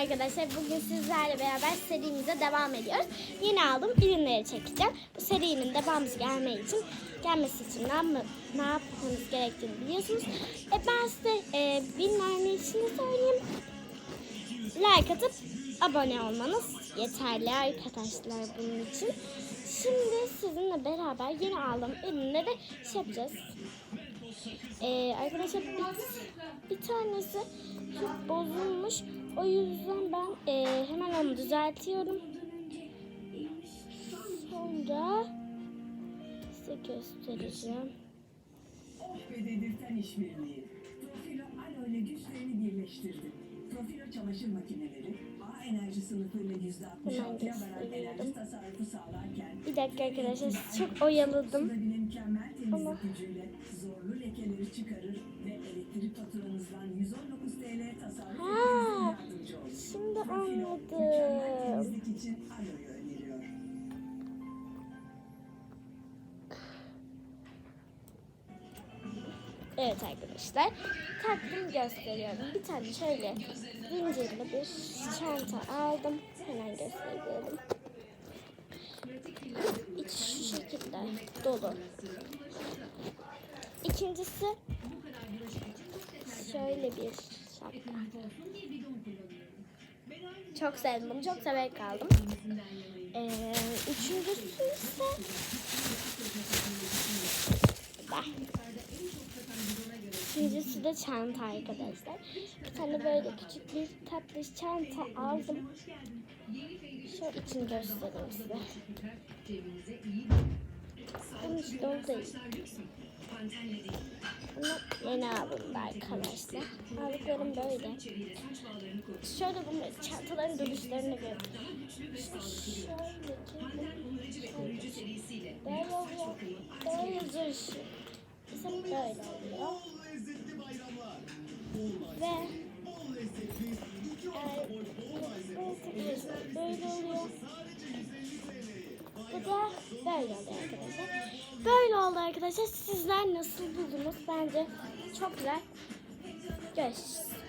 arkadaşlar. Bugün sizlerle beraber serimize devam ediyoruz. Yeni aldım ürünleri çekeceğim. Bu serinin devamı gelmeyi için gelmesi için ne, yapma, ne yapmanız gerektiğini biliyorsunuz. E ben size e, için de söyleyeyim. Like atıp abone olmanız yeterli arkadaşlar bunun için. Şimdi sizinle beraber yeni aldığım ürünleri şey yapacağız. Ee, arkadaşlar bir, bir tanesi çok bozulmuş. O yüzden ben e, hemen onu düzeltiyorum. Sonra size göstereceğim. ve dedirten işbirliği. Profilo Alo ile güçlerini birleştirdi. Profilo çamaşır makineleri A enerji sınıfıyla %66'ya varan göstereyim. enerji tasarrufu sağlarken Bir dakika arkadaşlar çok oyaladım. mükemmel temizlik Ama- gücüyle zorlu lekeleri çıkarır ve elektrik faturanızdan 119 TL tasarruf Ha, etmenize yardımcı olur. Şimdi Profilo mükemmel anladım. Evet arkadaşlar. Taktım gösteriyorum. Bir tane şöyle zincirli bir çanta aldım. Hemen gösteriyorum. İç şu şekilde dolu. İkincisi şöyle bir şapka. Çok sevdim. Çok severek aldım. Ee, üçüncüsü ise Bak. Üçüncüsü de çanta arkadaşlar. Bir tane böyle küçük bir tatlı çanta aldım. Şu için göstereyim size. Bunun dolu değil. Bunu yeni aldım da arkadaşlar. Aldıklarım böyle. Şöyle bunları çantaların duruşlarını görün. Şöyle böyle. Böyle. Bizim böyle oluyor. Ve takıyorsanız böyle oluyor. Bu böyle oluyor arkadaşlar. Böyle oldu arkadaşlar. Sizler nasıl buldunuz? Bence çok güzel. Görüşürüz.